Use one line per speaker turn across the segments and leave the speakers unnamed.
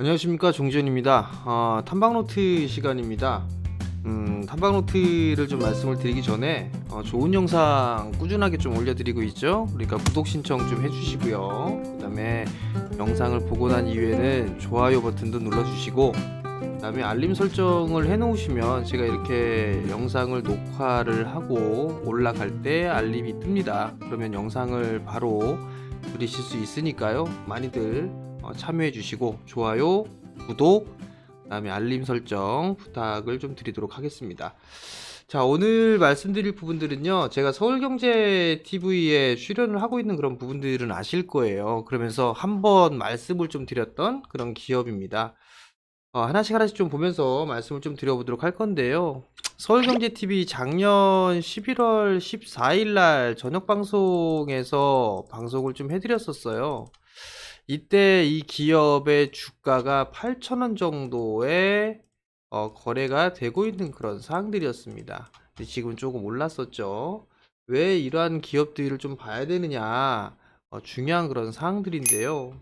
안녕하십니까 종지현입니다. 어, 탐방노트 시간입니다. 음, 탐방노트를 좀 말씀을 드리기 전에 어, 좋은 영상 꾸준하게 좀 올려드리고 있죠. 그러니까 구독 신청 좀 해주시고요. 그 다음에 영상을 보고 난 이후에는 좋아요 버튼도 눌러주시고 그 다음에 알림 설정을 해 놓으시면 제가 이렇게 영상을 녹화를 하고 올라갈 때 알림이 뜹니다. 그러면 영상을 바로 들으실 수 있으니까요. 많이들 어, 참여해 주시고 좋아요, 구독, 그다음에 알림 설정 부탁을 좀 드리도록 하겠습니다. 자, 오늘 말씀드릴 부분들은요. 제가 서울경제 TV에 출연을 하고 있는 그런 부분들은 아실 거예요. 그러면서 한번 말씀을 좀 드렸던 그런 기업입니다. 어, 하나씩 하나씩 좀 보면서 말씀을 좀 드려보도록 할 건데요. 서울경제TV 작년 11월 14일 날 저녁 방송에서 방송을 좀 해드렸었어요. 이때 이 기업의 주가가 8,000원 정도의 어, 거래가 되고 있는 그런 사항들이었습니다. 지금 조금 올랐었죠. 왜 이러한 기업들을 좀 봐야 되느냐? 어, 중요한 그런 사항들인데요.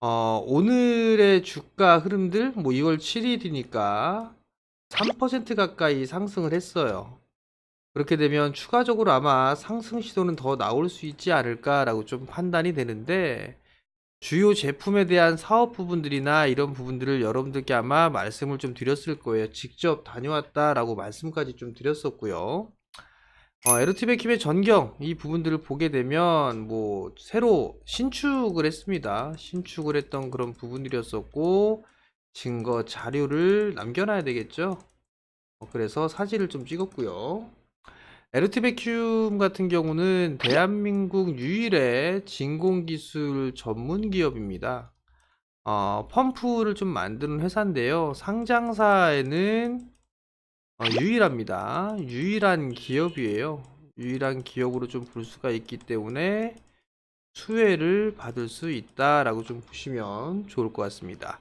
어, 오늘의 주가 흐름들, 뭐 2월 7일이니까 3% 가까이 상승을 했어요. 그렇게 되면 추가적으로 아마 상승 시도는 더 나올 수 있지 않을까라고 좀 판단이 되는데, 주요 제품에 대한 사업 부분들이나 이런 부분들을 여러분들께 아마 말씀을 좀 드렸을 거예요. 직접 다녀왔다라고 말씀까지 좀 드렸었고요. 어, 에르티베킴의 전경 이 부분들을 보게 되면 뭐 새로 신축을 했습니다. 신축을 했던 그런 부분들이었었고 증거 자료를 남겨놔야 되겠죠. 어, 그래서 사진을 좀 찍었고요. 에르티베큐움 같은 경우는 대한민국 유일의 진공기술 전문 기업입니다. 어, 펌프를 좀 만드는 회사인데요. 상장사에는 어, 유일합니다. 유일한 기업이에요. 유일한 기업으로 좀 볼 수가 있기 때문에 수혜를 받을 수 있다라고 좀 보시면 좋을 것 같습니다.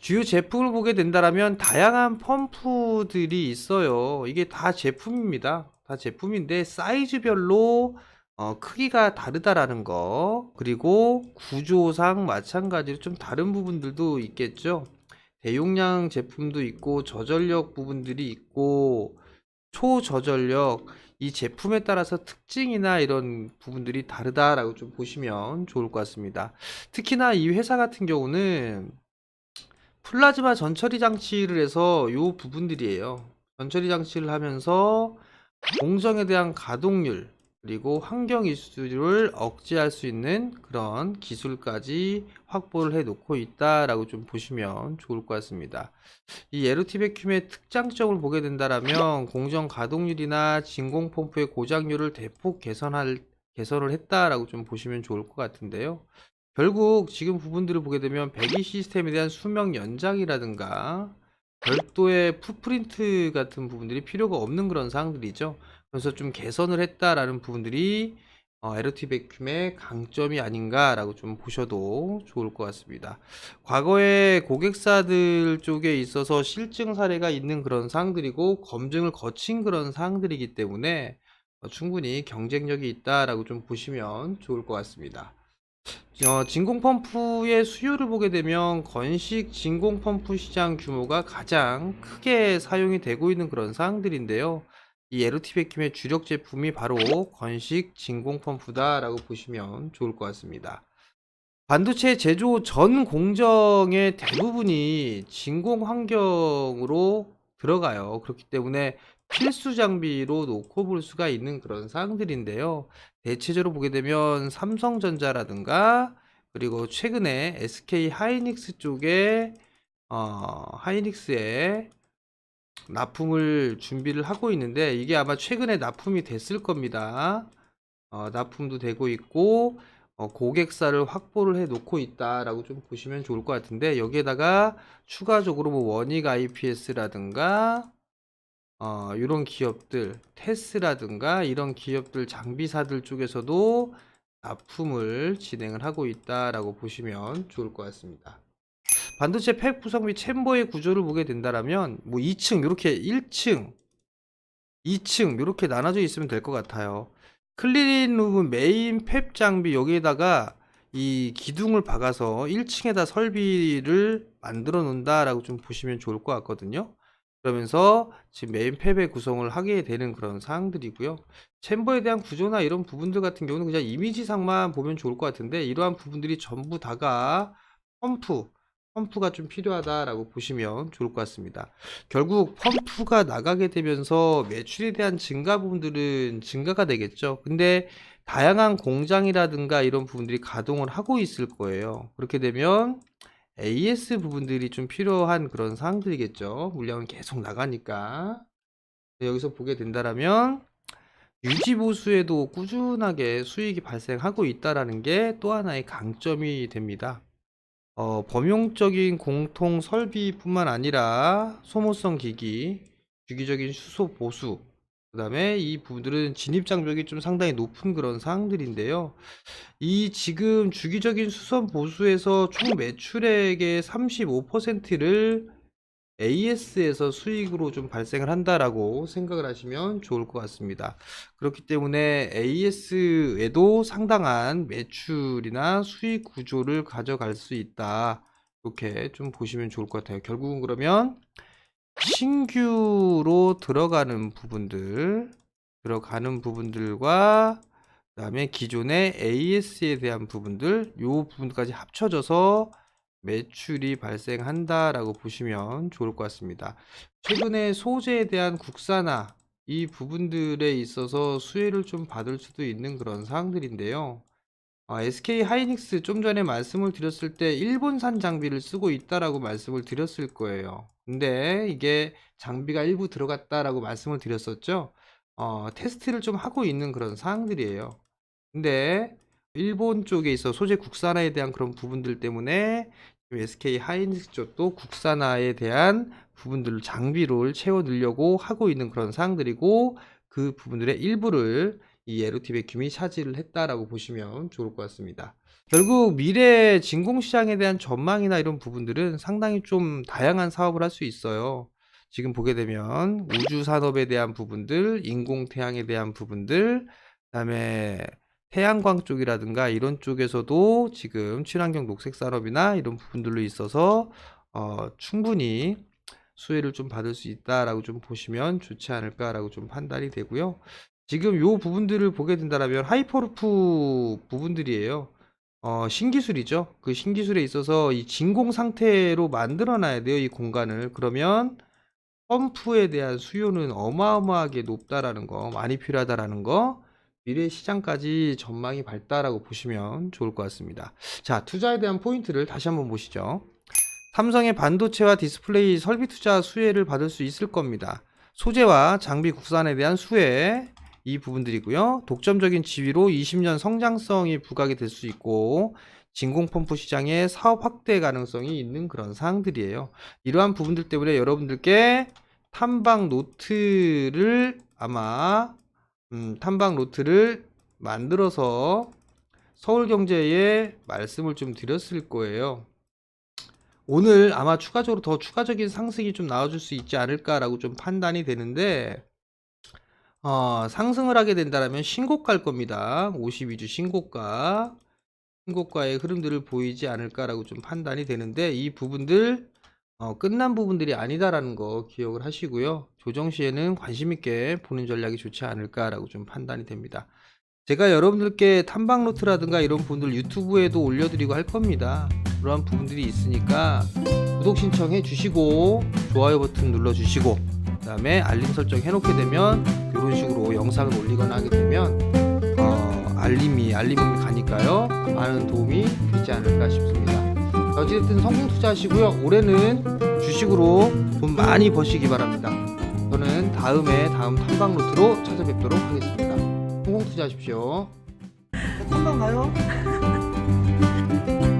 주요 제품을 보게 된다면 다양한 펌프들이 있어요. 이게 다 제품입니다. 다 제품인데 사이즈별로 어, 크기가 다르다라는 거 그리고 구조상 마찬가지로 좀 다른 부분들도 있겠죠. 대용량 제품도 있고 저전력 부분들이 있고 초저전력 이 제품에 따라서 특징이나 이런 부분들이 다르다라고 좀 보시면 좋을 것 같습니다. 특히나 이 회사 같은 경우는 플라즈마 전처리 장치를 해서 요 부분들이에요. 전처리 장치를 하면서 공정에 대한 가동률 그리고 환경 이슈를 억제할 수 있는 그런 기술까지 확보를 해 놓고 있다라고 좀 보시면 좋을 것 같습니다. 이 에르티베큐의 특장점을 보게 된다라면 공정 가동률이나 진공 펌프의 고장률을 대폭 개선할 개선을 했다라고 좀 보시면 좋을 것 같은데요. 결국 지금 부분들을 보게 되면 배기 시스템에 대한 수명 연장이라든가 별도의 풋프린트 같은 부분들이 필요가 없는 그런 사항들이죠. 그래서 좀 개선을 했다라는 부분들이 어, 에르티 베큐의 강점이 아닌가라고 좀 보셔도 좋을 것 같습니다. 과거에 고객사들 쪽에 있어서 실증 사례가 있는 그런 사항들이고 검증을 거친 그런 사항들이기 때문에 어, 충분히 경쟁력이 있다라고 좀 보시면 좋을 것 같습니다. 어, 진공 펌프의 수요를 보게 되면 건식 진공 펌프 시장 규모가 가장 크게 사용이 되고 있는 그런 사항들인데요. 이 에르티베킴의 주력 제품이 바로 건식 진공 펌프다라고 보시면 좋을 것 같습니다. 반도체 제조 전 공정의 대부분이 진공 환경으로 들어가요. 그렇기 때문에 필수 장비로 놓고 볼 수가 있는 그런 사항들인데요. 대체적으로 보게 되면 삼성전자라든가 그리고 최근에 SK 하이닉스 쪽에 어, 하이닉스에 납품을 준비를 하고 있는데 이게 아마 최근에 납품이 됐을 겁니다. 어, 납품도 되고 있고 어, 고객사를 확보를 해 놓고 있다라고 좀 보시면 좋을 것 같은데 여기에다가 추가적으로 뭐 원익 IPS라든가 어, 이런 기업들 테스라든가 이런 기업들 장비사들 쪽에서도 납품을 진행을 하고 있다라고 보시면 좋을 것 같습니다. 반도체 팩 구성 및 챔버의 구조를 보게 된다라면 뭐 2층 이렇게 1층 2층 이렇게 나눠져 있으면 될 것 같아요. 클린룸은 메인 펩 장비 여기에다가 이 기둥을 박아서 1층에다 설비를 만들어 놓는다라고 좀 보시면 좋을 것 같거든요. 그러면서 지금 메인 팹의 구성을 하게 되는 그런 사항들이고요. 챔버에 대한 구조나 이런 부분들 같은 경우는 그냥 이미지상만 보면 좋을 것 같은데 이러한 부분들이 전부 다가 펌프, 펌프가 좀 필요하다라고 보시면 좋을 것 같습니다. 결국 펌프가 나가게 되면서 매출에 대한 증가 부분들은 증가가 되겠죠. 근데 다양한 공장이라든가 이런 부분들이 가동을 하고 있을 거예요. 그렇게 되면 AS 부분들이 좀 필요한 그런 사항들이겠죠. 물량은 계속 나가니까. 네, 여기서 보게 된다라면 유지 보수에도 꾸준하게 수익이 발생하고 있다라는 게 또 하나의 강점이 됩니다. 어, 범용적인 공통 설비뿐만 아니라 소모성 기기, 주기적인 수소 보수, 그 다음에 이 부분들은 진입 장벽이 좀 상당히 높은 그런 사항들인데요. 이 지금 주기적인 수선 보수에서 총 매출액의 35%를 AS에서 수익으로 좀 발생을 한다라고 생각을 하시면 좋을 것 같습니다. 그렇기 때문에 AS에도 상당한 매출이나 수익 구조를 가져갈 수 있다. 이렇게 좀 보시면 좋을 것 같아요. 결국은 그러면 신규로 들어가는 부분들, 들어가는 부분들과 그다음에 기존의 AS에 대한 부분들, 요 부분까지 합쳐져서 매출이 발생한다라고 보시면 좋을 것 같습니다. 최근에 소재에 대한 국산화 이 부분들에 있어서 수혜를 좀 받을 수도 있는 그런 사항들인데요. 아, SK 하이닉스 좀 전에 말씀을 드렸을 때 일본산 장비를 쓰고 있다라고 말씀을 드렸을 거예요. 근데 이게 장비가 일부 들어갔다라고 말씀을 드렸었죠. 어, 테스트를 좀 하고 있는 그런 사항들이에요. 근데 일본 쪽에 있어 소재 국산화에 대한 그런 부분들 때문에 SK 하이닉스 쪽도 국산화에 대한 부분들을 장비를 채워 넣으려고 하고 있는 그런 사항들이고 그 부분들의 일부를 이 에로티백 큐이 차지를 했다라고 보시면 좋을 것 같습니다. 결국 미래 진공시장에 대한 전망이나 이런 부분들은 상당히 좀 다양한 사업을 할 수 있어요. 지금 보게 되면 우주 산업에 대한 부분들, 인공태양에 대한 부분들, 그다음에 태양광 쪽이라든가 이런 쪽에서도 지금 친환경 녹색 산업이나 이런 부분들로 있어서 어, 충분히 수혜를 좀 받을 수 있다라고 좀 보시면 좋지 않을까라고 좀 판단이 되고요. 지금 요 부분들을 보게 된다면 하이퍼루프 부분들이에요. 어, 신기술이죠. 그 신기술에 있어서 이 진공 상태로 만들어 놔야 돼요. 이 공간을. 그러면 펌프에 대한 수요는 어마어마하게 높다라는 거, 많이 필요하다라는 거, 미래 시장까지 전망이 밝다라고 보시면 좋을 것 같습니다. 자, 투자에 대한 포인트를 다시 한번 보시죠. 삼성의 반도체와 디스플레이 설비 투자 수혜를 받을 수 있을 겁니다. 소재와 장비 국산에 대한 수혜, 이 부분들이고요. 독점적인 지위로 20년 성장성이 부각이 될 수 있고 진공 펌프 시장의 사업 확대 가능성이 있는 그런 사항들이에요. 이러한 부분들 때문에 여러분들께 탐방 노트를 아마 음, 탐방 노트를 만들어서 서울 경제에 말씀을 좀 드렸을 거예요. 오늘 아마 추가적으로 더 추가적인 상승이 좀 나와줄 수 있지 않을까라고 좀 판단이 되는데 어, 상승을 하게 된다면 신고가일 겁니다. 52주 신고가. 신고가의 흐름들을 보이지 않을까라고 좀 판단이 되는데 이 부분들 어, 끝난 부분들이 아니다라는 거 기억을 하시고요. 조정 시에는 관심 있게 보는 전략이 좋지 않을까라고 좀 판단이 됩니다. 제가 여러분들께 탐방 노트라든가 이런 부분들 유튜브에도 올려드리고 할 겁니다. 그러한 부분들이 있으니까 구독 신청해 주시고 좋아요 버튼 눌러 주시고 그다음에 알림 설정 해놓게 되면 이런 식으로 영상을 올리거나 하게 되면 어, 알림이 알림이 가니까요 많은 도움이 되지 않을까 싶습니다. 자, 어찌됐든 성공 투자하시고요 올해는 주식으로 돈 많이 버시기 바랍니다. 저는 다음에 다음 탐방 루트로 찾아뵙도록 하겠습니다. 성공 투자하십시오. 탐방 가요.